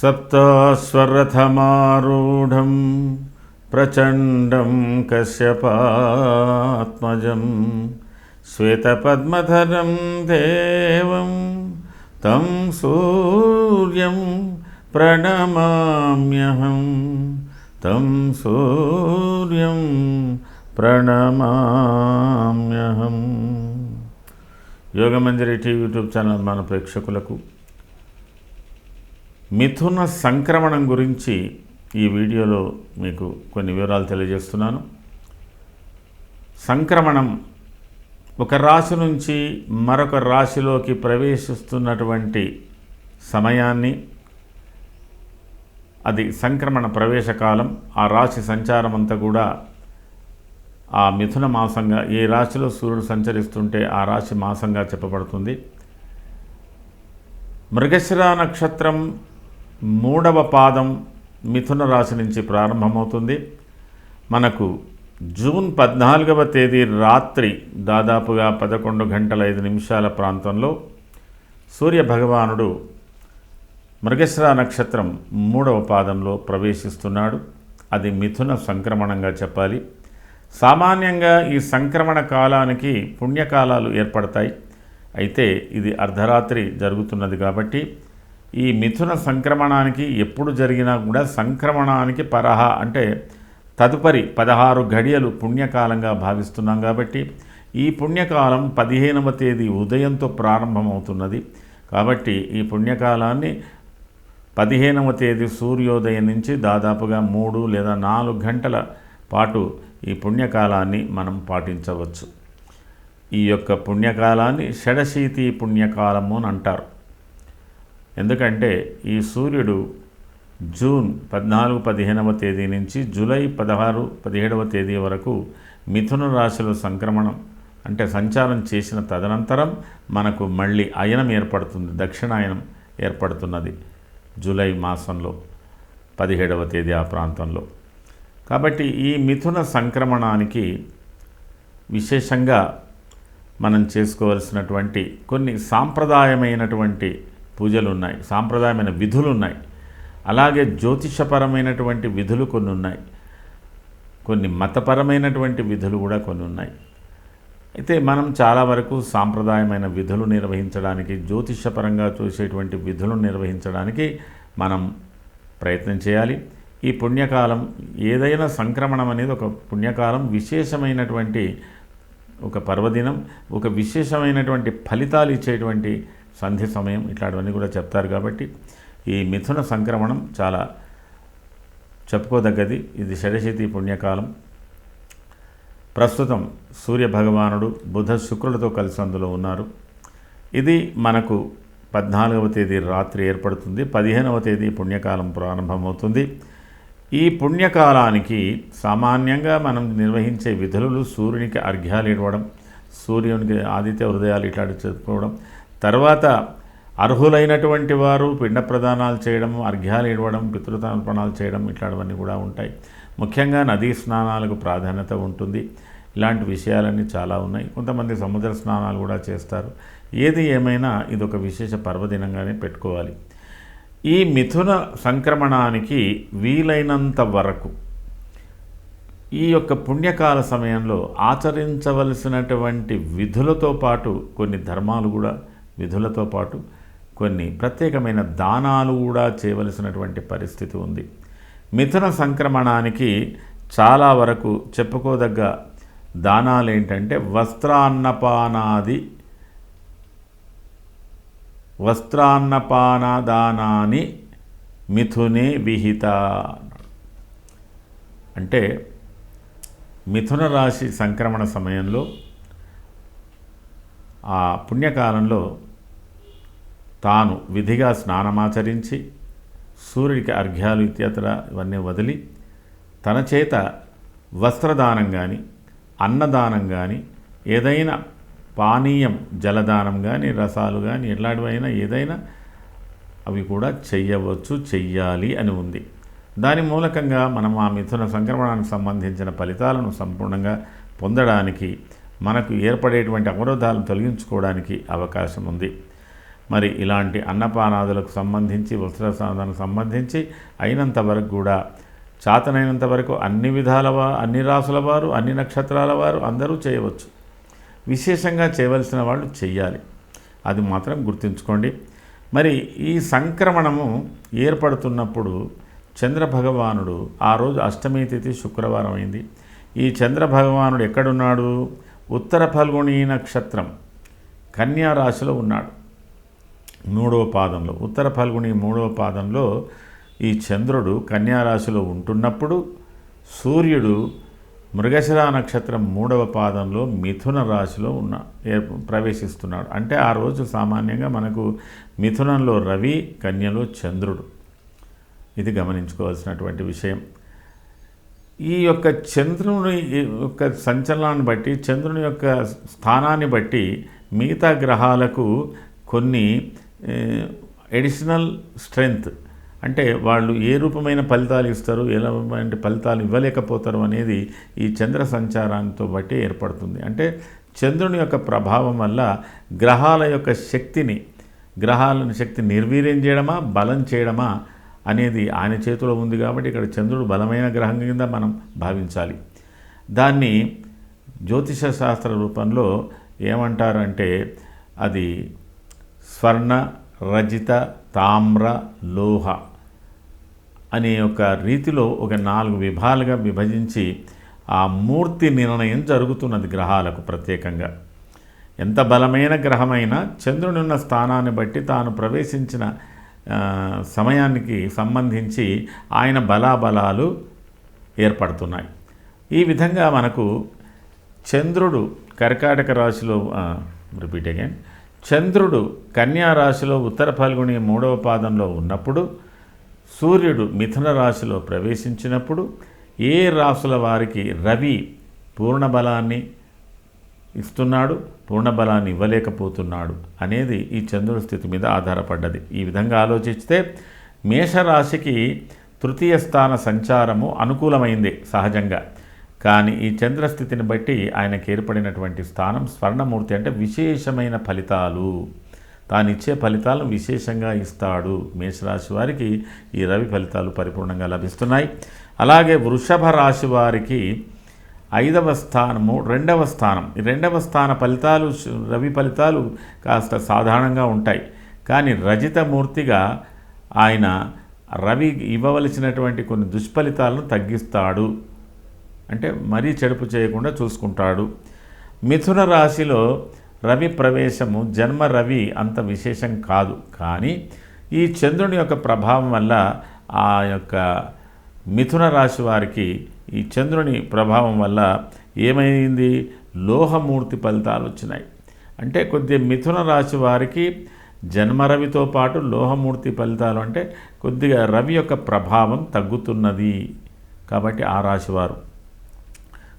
सप्तास्वरथमारूढं प्रचण्डं कश्यपात्मजं श्वेतपद्मधरं देवं तं सूर्यं प्रणमाम्यहं तं सूर्यं ప్రణమామ్యహం. యోగమంజరి టీవీ యూట్యూబ్ ఛానల్ మన ప్రేక్షకులకు మిథున సంక్రమణం గురించి ఈ వీడియోలో మీకు కొన్ని వివరాలు తెలియజేస్తున్నాను. సంక్రమణం ఒక రాశి నుంచి మరొక రాశిలోకి ప్రవేశిస్తున్నటువంటి సమయాన్ని అది సంక్రమణ ప్రవేశకాలం ఆ రాశి సంచారం అంతా కూడా ఆ మిథున మాసంగా ఏ రాశిలో సూర్యుడు సంచరిస్తుంటే ఆ రాశి మాసంగా చెప్పబడుతుంది. మృగశిర నక్షత్రం మూడవ పాదం మిథున రాశి నుంచి ప్రారంభమవుతుంది. మనకు జూన్ పద్నాలుగవ తేదీ రాత్రి దాదాపుగా పదకొండు గంటల ఐదు నిమిషాల ప్రాంతంలో సూర్య భగవానుడు మృగశిర నక్షత్రం మూడవ పాదంలో ప్రవేశిస్తున్నాడు. అది మిథున సంక్రమణంగా చెప్పాలి. సామాన్యంగా ఈ సంక్రమణ కాలానికి పుణ్యకాలాలు ఏర్పడతాయి. అయితే ఇది అర్ధరాత్రి జరుగుతున్నది కాబట్టి ఈ మిథున సంక్రమణానికి ఎప్పుడు జరిగినా కూడా సంక్రమణానికి పరహ అంటే తదుపరి పదహారు గడియలు పుణ్యకాలంగా భావిస్తున్నాం కాబట్టి ఈ పుణ్యకాలం పదిహేనవ తేదీ ఉదయంతో ప్రారంభమవుతున్నది. కాబట్టి ఈ పుణ్యకాలాన్ని పదిహేనవ తేదీ సూర్యోదయం నుంచి దాదాపుగా మూడు లేదా నాలుగు గంటల పాటు ఈ పుణ్యకాలాన్ని మనం పాటించవచ్చు. ఈ యొక్క పుణ్యకాలాన్ని షడశీతి పుణ్యకాలము అని అంటారు. ఎందుకంటే ఈ సూర్యుడు జూన్ పద్నాలుగు పదిహేనవ తేదీ నుంచి జూలై పదహారు పదిహేడవ తేదీ వరకు మిథున రాశిలో సంక్రమణం అంటే సంచారం చేసిన తదనంతరం మనకు మళ్ళీ అయనం ఏర్పడుతుంది దక్షిణాయనం ఏర్పడుతున్నది జూలై మాసంలో పదిహేడవ తేదీ ఆ ప్రాంతంలో. కాబట్టి ఈ మిథున సంక్రమణానికి విశేషంగా మనం చేసుకోవలసినటువంటి కొన్ని సాంప్రదాయమైనటువంటి పూజలు ఉన్నాయి సాంప్రదాయమైన విధులు ఉన్నాయి అలాగే జ్యోతిషపరమైనటువంటి విధులు కొన్ని ఉన్నాయి కొన్ని మతపరమైనటువంటి విధులు కూడా కొన్ని ఉన్నాయి అయితే మనం చాలా వరకు సాంప్రదాయమైన విధులు నిర్వహించడానికి జ్యోతిషపరంగా చూసేటువంటి విధులు నిర్వహించడానికి మనం ప్రయత్నం చేయాలి. ఈ పుణ్యకాలం ఏదైనా సంక్రమణం అనేది ఒక పుణ్యకాలం విశేషమైనటువంటి ఒక పర్వదినం ఒక విశేషమైనటువంటి ఫలితాలు ఇచ్చేటువంటి సంధి సమయం ఇట్లాంటివన్నీ కూడా చెప్తారు కాబట్టి ఈ మిథున సంక్రమణం చాలా చెప్పుకోదగ్గది. ఇది షడశతి పుణ్యకాలం. ప్రస్తుతం సూర్య భగవానుడు బుధ శుక్రులతో కలిసి అందులో ఉన్నారు. ఇది మనకు పద్నాలుగవ తేదీ రాత్రి ఏర్పడుతుంది. పదిహేనవ తేదీ పుణ్యకాలం ప్రారంభమవుతుంది. ఈ పుణ్యకాలానికి సామాన్యంగా మనం నిర్వహించే విధులు సూర్యునికి అర్ఘ్యాలు ఇవ్వడం సూర్యునికి ఆదిత్య హృదయాలు ఇట్లాంటి చెప్పుకోవడం తర్వాత అర్హులైనటువంటి వారు పిండ ప్రదానాలు చేయడం అర్ఘ్యాలు ఇవ్వడం పితృతర్పణాలు చేయడం ఇట్లాంటివన్నీ కూడా ఉంటాయి. ముఖ్యంగా నదీ స్నానాలకు ప్రాధాన్యత ఉంటుంది. ఇలాంటి విషయాలన్నీ చాలా ఉన్నాయి. కొంతమంది సముద్ర స్నానాలు కూడా చేస్తారు. ఏది ఏమైనా ఇది ఒక విశేష పర్వదినంగానే పెట్టుకోవాలి. ఈ మిథున సంక్రమణానికి వీలైనంత వరకు ఈ యొక్క పుణ్యకాల సమయంలో ఆచరించవలసినటువంటి విధులతో పాటు కొన్ని ధర్మాలు కూడా విధులతో పాటు కొన్ని ప్రత్యేకమైన దానాలు కూడా చేయవలసినటువంటి పరిస్థితి ఉంది. మిథున సంక్రమణానికి చాలా వరకు చెప్పుకోదగ్గ దానాలు ఏంటంటే వస్త్రాన్నపానాది వస్త్రాన్నపానదానాన్ని మిథునే విహిత. అంటే మిథున రాశి సంక్రమణ సమయంలో ఆ పుణ్యకాలంలో తాను విధిగా స్నానమాచరించి సూర్యుడికి అర్ఘ్యాలు ఇత్యతర ఇవన్నీ వదిలి తన చేత వస్త్రదానం కానీ అన్నదానం కానీ ఏదైనా పానీయం జలదానం కానీ రసాలు కానీ ఎట్లాంటివైనా ఏదైనా అవి కూడా చెయ్యవచ్చు చెయ్యాలి అని ఉంది. దాని మూలకంగా మనం ఆ మిథున సంక్రమణానికి సంబంధించిన ఫలితాలను సంపూర్ణంగా పొందడానికి మనకు ఏర్పడేటువంటి అవరోధాలను తొలగించుకోవడానికి అవకాశం ఉంది. మరి ఇలాంటి అన్నపానాదులకు సంబంధించి వస్త్ర సాధనకు సంబంధించి అయినంత వరకు కూడా చాతనైనంత వరకు అన్ని విధాల అన్ని రాసుల వారు అన్ని నక్షత్రాల వారు అందరూ చేయవచ్చు. విశేషంగా చేయవలసిన వాళ్ళు చెయ్యాలి. అది మాత్రం గుర్తుంచుకోండి. మరి ఈ సంక్రమణము ఏర్పడుతున్నప్పుడు చంద్ర భగవానుడు ఆ రోజు అష్టమి తిథి శుక్రవారం అయింది. ఈ చంద్ర భగవానుడు ఎక్కడున్నాడు? ఉత్తర ఫల్గుణి నక్షత్రం కన్యా రాశిలో ఉన్నాడు. మూడవ పాదంలో ఉత్తర ఫల్గుణి మూడవ పాదంలో ఈ చంద్రుడు కన్యా రాశిలో ఉంటున్నప్పుడు సూర్యుడు మృగశిర నక్షత్రం మూడవ పాదంలో మిథున రాశిలో ఉన్న ప్రవేశిస్తున్నాడు. అంటే ఆ రోజు సామాన్యంగా మనకు మిథునంలో రవి కన్యలో చంద్రుడు. ఇది గమనించుకోవాల్సినటువంటి విషయం. ఈ యొక్క చంద్రుని యొక్క సంచలనాన్ని బట్టి చంద్రుని యొక్క స్థానాన్ని బట్టి మిగతా గ్రహాలకు కొన్ని ఎడిషనల్ స్ట్రెంగ్త్ అంటే వాళ్ళు ఏ రూపమైన ఫలితాలు ఇస్తారు ఎలాంటి ఫలితాలు ఇవ్వలేకపోతారు అనేది ఈ చంద్ర సంచారాంతో బట్టి ఏర్పడుతుంది. అంటే చంద్రుని యొక్క ప్రభావం వల్ల గ్రహాల యొక్క శక్తిని గ్రహాలను శక్తి నిర్వీర్యం చేయడమా బలం చేయడమా అనేది ఆయన చేతిలో ఉంది కాబట్టి ఇక్కడ చంద్రుడు బలమైన గ్రహం కింద మనం భావించాలి. దాన్ని జ్యోతిష శాస్త్ర రూపంలో ఏమంటారంటే అది స్వర్ణ రజిత తామ్ర లోహ. అనే ఒక రీతిలో ఒక నాలుగు విభాలుగా విభజించి ఆ మూర్తి నిర్ణయం జరుగుతున్నది గ్రహాలకు ప్రత్యేకంగా. ఎంత బలమైన గ్రహమైనా చంద్రుని స్థానాన్ని బట్టి తాను ప్రవేశించిన సమయానికి సంబంధించి ఆయన బలాబలాలు ఏర్పడుతున్నాయి. ఈ విధంగా మనకు చంద్రుడు కర్కాటక రాశిలో రిపీట్ అగైన్ చంద్రుడు కన్యా రాశిలో ఉత్తర ఫల్గుని మూడవ పాదంలో ఉన్నప్పుడు సూర్యుడు మిథున రాశిలో ప్రవేశించినప్పుడు ఏ రాశుల వారికి రవి పూర్ణ బలాన్ని ఇస్తున్నాడు పూర్ణ బలాన్ని ఇవ్వలేకపోతున్నాడు అనేది ఈ చంద్రుడి స్థితి మీద ఆధారపడ్డది. ఈ విధంగా ఆలోచిస్తే మేషరాశికి తృతీయ స్థాన సంచారము అనుకూలమైంది సహజంగా. కానీ ఈ చంద్రస్థితిని బట్టి ఆయనకు ఏర్పడినటువంటి స్థానం స్వర్ణమూర్తి అంటే విశేషమైన ఫలితాలు. తాను ఇచ్చే ఫలితాలను విశేషంగా ఇస్తాడు. మేషరాశి వారికి ఈ రవి ఫలితాలు పరిపూర్ణంగా లభిస్తున్నాయి. అలాగే వృషభ రాశి వారికి ఐదవ స్థానము రెండవ స్థానం. ఈ రెండవ స్థాన ఫలితాలు రవి ఫలితాలు కాస్త సాధారణంగా ఉంటాయి. కానీ రజితమూర్తిగా ఆయన రవి ఇవ్వవలసినటువంటి కొన్ని దుష్ఫలితాలను తగ్గిస్తాడు. అంటే మరీ చెడుపు చేయకుండా చూసుకుంటాడు. మిథున రాశిలో రవి ప్రవేశము జన్మ రవి అంత విశేషం కాదు. కానీ ఈ చంద్రుని యొక్క ప్రభావం వల్ల ఆ యొక్క మిథున రాశి వారికి ఈ చంద్రుని ప్రభావం వల్ల ఏమైంది? లోహమూర్తి ఫలితాలు వచ్చినాయి. అంటే కొద్దిగా మిథున రాశి వారికి జన్మరవితో పాటు లోహమూర్తి ఫలితాలు అంటే కొద్దిగా రవి యొక్క ప్రభావం తగ్గుతున్నది. కాబట్టి ఆ రాశివారు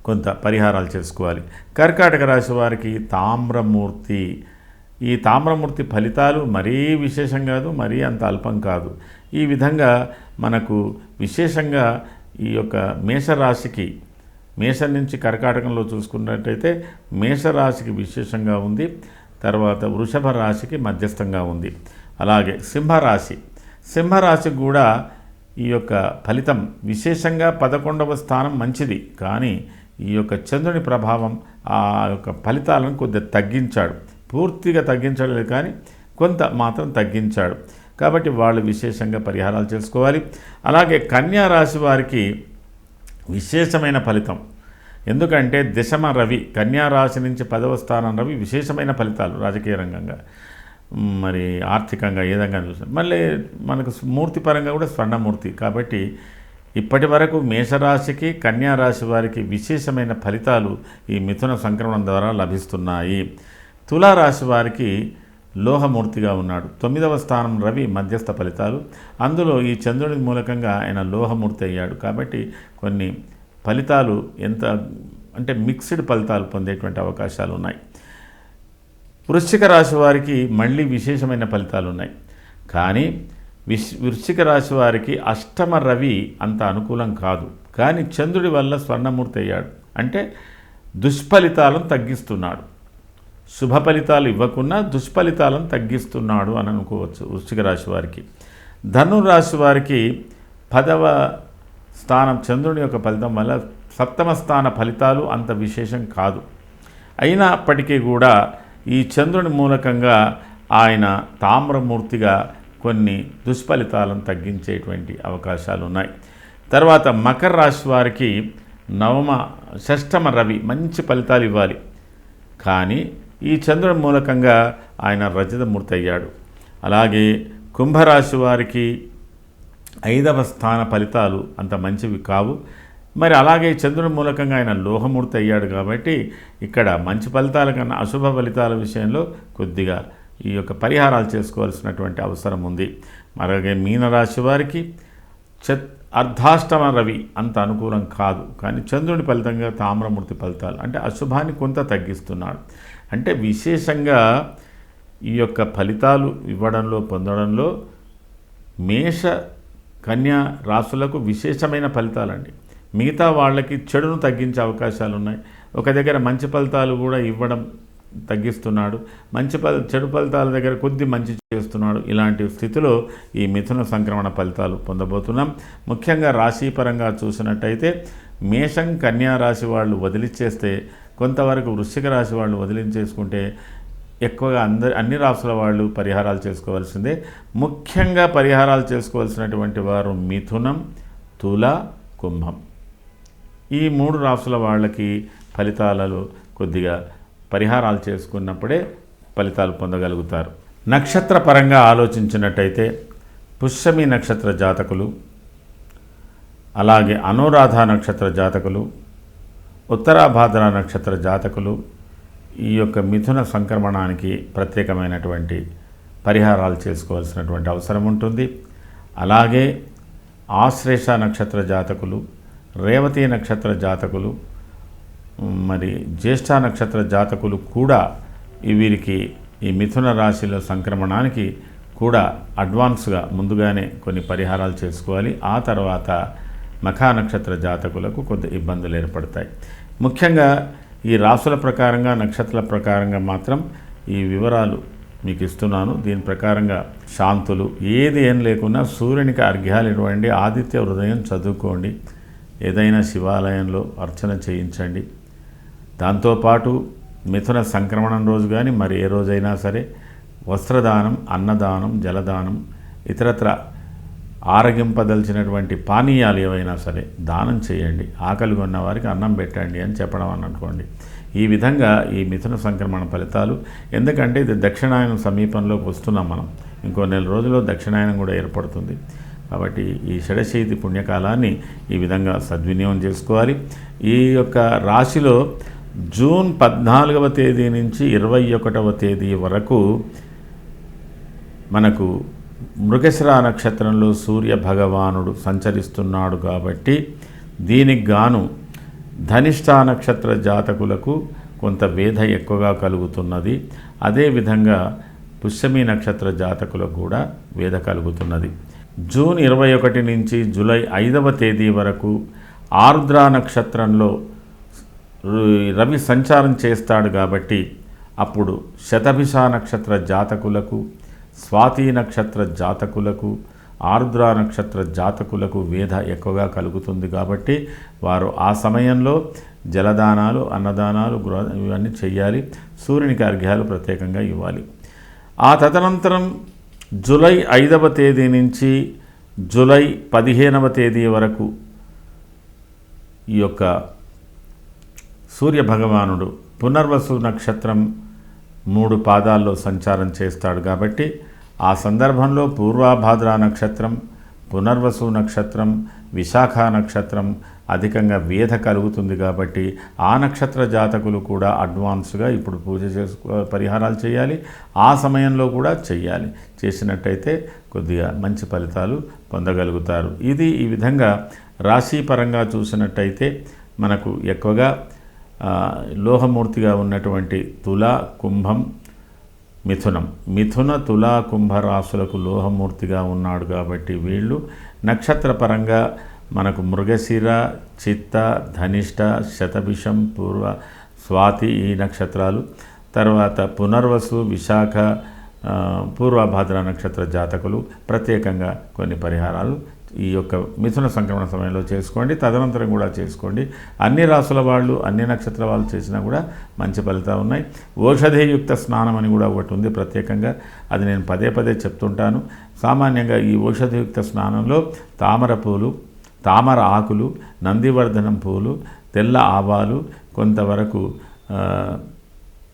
కొంత పరిహారాలు చేసుకోవాలి. కర్కాటక రాశి వారికి తామ్రమూర్తి. ఈ తామ్రమూర్తి ఫలితాలు మరీ విశేషం కాదు మరీ అంత అల్పం కాదు. ఈ విధంగా మనకు విశేషంగా ఈ యొక్క మేషరాశికి మేషం నుంచి కర్కాటకంలో చూసుకున్నట్టయితే మేషరాశికి విశేషంగా ఉంది. తర్వాత వృషభ రాశికి మధ్యస్థంగా ఉంది. అలాగే సింహరాశి. సింహరాశికి కూడా ఈ యొక్క ఫలితం విశేషంగా పదకొండవ స్థానం మంచిది. కానీ ఈ యొక్క చంద్రుని ప్రభావం ఆ యొక్క ఫలితాలను కొద్దిగా తగ్గించాడు. పూర్తిగా తగ్గించలేదు కానీ కొంత మాత్రం తగ్గించాడు. కాబట్టి వాళ్ళు విశేషంగా పరిహారాలు చేసుకోవాలి. అలాగే కన్యా రాశి వారికి విశేషమైన ఫలితం. ఎందుకంటే దశమ రవి కన్యా రాశి నుంచి పదవ స్థానం రవి విశేషమైన ఫలితాలు రాజకీయ రంగంగా. మరి ఆర్థికంగా ఏ విధంగా చూసాం మళ్ళీ మనకు మూర్తి పరంగా కూడా స్వర్ణమూర్తి. కాబట్టి ఇప్పటి వరకు మేషరాశికి కన్యా రాశి వారికి విశేషమైన ఫలితాలు ఈ మిథున సంక్రమణం ద్వారా లభిస్తున్నాయి. తులారాశి వారికి లోహమూర్తిగా ఉన్నాడు. తొమ్మిదవ స్థానం రవి మధ్యస్థ ఫలితాలు. అందులో ఈ చంద్రుడి మూలకంగా ఆయన లోహమూర్తి అయ్యాడు. కాబట్టి కొన్ని ఫలితాలు ఎంత అంటే మిక్స్డ్ ఫలితాలు పొందేటువంటి అవకాశాలు ఉన్నాయి. వృశ్చిక రాశి వారికి మళ్ళీ విశేషమైన ఫలితాలు ఉన్నాయి. కానీ విశ్ వృశ్చిక రాశి వారికి అష్టమ రవి అంత అనుకూలం కాదు. కానీ చంద్రుడి వల్ల స్వర్ణమూర్తి అయ్యాడు. అంటే దుష్ఫలితాలను తగ్గిస్తున్నాడు. శుభ ఫలితాలు ఇవ్వకుండా దుష్ఫలితాలను తగ్గిస్తున్నాడు అని అనుకోవచ్చు వృశ్చిక రాశి వారికి. ధనురాశి వారికి పదవ స్థానం చంద్రుని యొక్క ఫలితం వల్ల సప్తమ స్థాన ఫలితాలు అంత విశేషం కాదు. అయినప్పటికీ కూడా ఈ చంద్రుని మూలకంగా ఆయన తామ్రమూర్తిగా కొన్ని దుష్ఫలితాలను తగ్గించేటువంటి అవకాశాలు ఉన్నాయి తర్వాత మకర రాశి వారికి నవమ షష్టమ రవి మంచి ఫలితాలు ఇవ్వాలి. కానీ ఈ చంద్రుడి మూలకంగా ఆయన రజతమూర్తి అయ్యాడు అలాగే కుంభరాశి వారికి ఐదవ స్థాన ఫలితాలు అంత మంచివి కావు. మరి అలాగే చంద్రుడి మూలకంగా ఆయన లోహమూర్తి అయ్యాడు కాబట్టి ఇక్కడ మంచి ఫలితాల కన్నా అశుభ ఫలితాల విషయంలో కొద్దిగా ఈ యొక్క పరిహారాలు చేసుకోవాల్సినటువంటి అవసరం ఉంది. అలాగే మీనరాశి వారికి చత్ అర్ధాష్టమ రవి అంత అనుకూలం కాదు. కానీ చంద్రుని ఫలితంగా తామ్రమూర్తి ఫలితాలు అంటే అశుభాన్ని కొంత తగ్గిస్తున్నాడు. అంటే విశేషంగా ఈ యొక్క ఫలితాలు ఇవ్వడంలో పొందడంలో మేష కన్యా రాసులకు విశేషమైన ఫలితాలండి. మిగతా వాళ్ళకి చెడును తగ్గించే అవకాశాలు ఉన్నాయి ఒక దగ్గర మంచి ఫలితాలు కూడా ఇవ్వడం తగ్గిస్తున్నాడు. మంచి ఫల చెడు ఫలితాల దగ్గర కొద్ది మంచి చేస్తున్నాడు. ఇలాంటి స్థితిలో ఈ మిథున సంక్రమణ ఫలితాలు పొందబోతున్నాం. ముఖ్యంగా రాశిపరంగా చూసినట్టయితే మేషం కన్యా రాశి వాళ్ళు వదిలిచ్చేస్తే కొంతవరకు వృశ్చిక రాశి వాళ్ళు వదిలించేసుకుంటే ఎక్కువగా అందరి అన్ని రాసుల వాళ్ళు పరిహారాలు చేసుకోవాల్సిందే. ముఖ్యంగా పరిహారాలు చేసుకోవాల్సినటువంటి వారు మిథునం తుల కుంభం. ఈ మూడు రాసుల వాళ్ళకి ఫలితాలలో కొద్దిగా పరిహారాలు చేసుకున్నప్పుడే ఫలితాలు పొందగలుగుతారు. నక్షత్ర పరంగా ఆలోచించినట్టయితే పుష్యమి నక్షత్ర జాతకులు అలాగే అనురాధ నక్షత్ర జాతకులు ఉత్తరాభాద్ర నక్షత్ర జాతకులు ఈ యొక్క మిథున సంక్రమణానికి ప్రత్యేకమైనటువంటి పరిహారాలు చేసుకోవాల్సినటువంటి అవసరం ఉంటుంది. అలాగే ఆశ్లేష నక్షత్ర జాతకులు రేవతి నక్షత్ర జాతకులు మరి జ్యేష్ఠ నక్షత్ర జాతకులు కూడా వీరికి ఈ మిథున రాశిలో సంక్రమణానికి కూడా అడ్వాన్స్గా ముందుగానే కొన్ని పరిహారాలు చేసుకోవాలి. ఆ తర్వాత మఖా నక్షత్ర జాతకులకు కొంత ఇబ్బందులు ఏర్పడతాయి. ముఖ్యంగా ఈ రాసుల ప్రకారంగా నక్షత్రాల ప్రకారంగా మాత్రం ఈ వివరాలు మీకు ఇస్తున్నాను. దీని ప్రకారంగా శాంతులు ఏది ఏం లేకున్నా సూర్యునికి అర్ఘ్యాలు ఇవ్వండి. ఆదిత్య హృదయం చదువుకోండి. ఏదైనా శివాలయంలో అర్చన చేయించండి. దాంతోపాటు మిథున సంక్రమణం రోజు కానీ మరి ఏ రోజైనా సరే వస్త్రదానం అన్నదానం జలదానం ఇతరత్ర ఆరగింపదలిచినటువంటి పానీయాలు ఏవైనా సరే దానం చేయండి. ఆకలి కొన్న వారికి అన్నం పెట్టండి అని చెప్పడం అని అనుకోండి. ఈ విధంగా ఈ మిథున సంక్రమణ ఫలితాలు ఎందుకంటే ఇది దక్షిణాయనం సమీపంలోకి వస్తున్నాం మనం. ఇంకో నెల రోజుల్లో దక్షిణాయనం కూడా ఏర్పడుతుంది. కాబట్టి ఈ షడశైతి పుణ్యకాలాన్ని ఈ విధంగా సద్వినియోగం చేసుకోవాలి. ఈ యొక్క రాశిలో జూన్ పద్నాలుగవ తేదీ నుంచి ఇరవై ఒకటవ తేదీ వరకు మనకు మృగశిర నక్షత్రంలో సూర్య భగవానుడు సంచరిస్తున్నాడు కాబట్టి దీనికి గాను ధనిష్ట నక్షత్ర జాతకులకు కొంత వేధ ఎక్కువగా కలుగుతున్నది. అదేవిధంగా పుష్యమి నక్షత్ర జాతకులకు కూడా వేధ కలుగుతున్నది. జూన్ ఇరవై ఒకటి నుంచి జూలై ఐదవ తేదీ వరకు ఆర్ద్ర నక్షత్రంలో రవి సంచారం చేస్తాడు కాబట్టి అప్పుడు శతభిష నక్షత్ర జాతకులకు స్వాతి నక్షత్ర జాతకులకు ఆరుద్ర నక్షత్ర జాతకులకు వేధ ఎక్కువగా కలుగుతుంది కాబట్టి వారు ఆ సమయంలో జలదానాలు అన్నదానాలు గృహ ఇవన్నీ చేయాలి సూర్యునికి అర్ఘ్యాలు ప్రత్యేకంగా ఇవ్వాలి. ఆ తదనంతరం జూలై ఐదవ తేదీ నుంచి జూలై పదిహేనవ తేదీ వరకు ఈ యొక్క సూర్య భగవానుడు పునర్వసు నక్షత్రం మూడు పాదాల్లో సంచారం చేస్తాడు కాబట్టి ఆ సందర్భంలో పూర్వాభాద్ర నక్షత్రం పునర్వసు నక్షత్రం విశాఖ నక్షత్రం అధికంగా వేధ కలుగుతుంది కాబట్టి ఆ నక్షత్ర జాతకులు కూడా అడ్వాన్స్గా ఇప్పుడు పూజ చేసుకో పరిహారాలు చేయాలి. ఆ సమయంలో కూడా చేయాలి చేసినట్టయితే కొద్దిగా మంచి ఫలితాలు పొందగలుగుతారు. ఇది ఈ విధంగా రాశిపరంగా చూసినట్టయితే మనకు ఎక్కువగా లోహమూర్తిగా ఉన్నటువంటి తుల కుంభం మిథునం. మిథున తులా కుంభరాశులకు లోహమూర్తిగా ఉన్నాడు కాబట్టి వీళ్ళు నక్షత్రపరంగా మనకు మృగశిర చిత్త ధనిష్ట శతభిషం పూర్వ స్వాతి ఈ నక్షత్రాలు. తర్వాత పునర్వసు విశాఖ ఆ, పూర్వభాద్ర నక్షత్ర జాతకులు. ప్రత్యేకంగా కొన్ని పరిహారాలు ఈ యొక్క మిథున సంక్రమణ సమయంలో చేసుకోండి తదనంతరం కూడా చేసుకోండి. అన్ని రాసుల వాళ్ళు అన్ని నక్షత్ర వాళ్ళు చేసినా కూడా మంచి ఫలితాలు ఉన్నాయి. ఓషధియుక్త స్నానం అని కూడా ఒకటి ఉంది ప్రత్యేకంగా. అది నేను పదే పదే చెప్తుంటాను. సామాన్యంగా ఈ ఓషధియుక్త స్నానంలో తామర పూలు తామర ఆకులు నందివర్ధనం పూలు తెల్ల ఆవాలు కొంతవరకు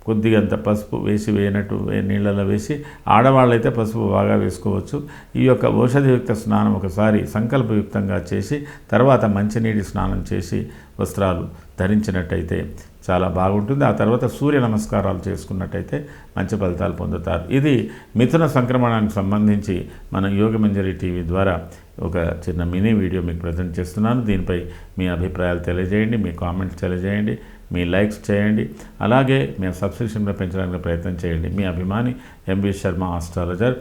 కొద్దిగంత పసుపు వేసి వేయనట్టు వే- నీళ్ళలో వేసి ఆడవాళ్ళైతే పసుపు బాగా వేసుకోవచ్చు. ఈ యొక్క ఔషధయుక్త స్నానం ఒకసారి సంకల్పయుక్తంగా చేసి తర్వాత మంచినీటి స్నానం చేసి వస్త్రాలు ధరించినట్టయితే చాలా బాగుంటుంది. ఆ తర్వాత సూర్య నమస్కారాలు చేసుకున్నట్టయితే మంచి ఫలితాలు పొందుతారు. ఇది మిథున సంక్రమణానికి సంబంధించి మన యోగమంజరి టీవీ ద్వారా ఒక చిన్న మినీ వీడియో మీకు ప్రజెంట్ చేస్తున్నాను. దీనిపై మీ అభిప్రాయాలు తెలియజేయండి మీ కామెంట్స్ తెలియజేయండి. మీ లైక్స్ చేయండి. అలాగే మేము సబ్స్క్రిప్షన్ పెంచడానికి ప్రయత్నం చేయండి. మీ అభిమాని ఎంబీ శర్మ ఆస్ట్రాలజర్.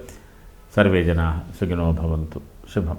సర్వే జనా సుఖినో భవంతు. శుభం.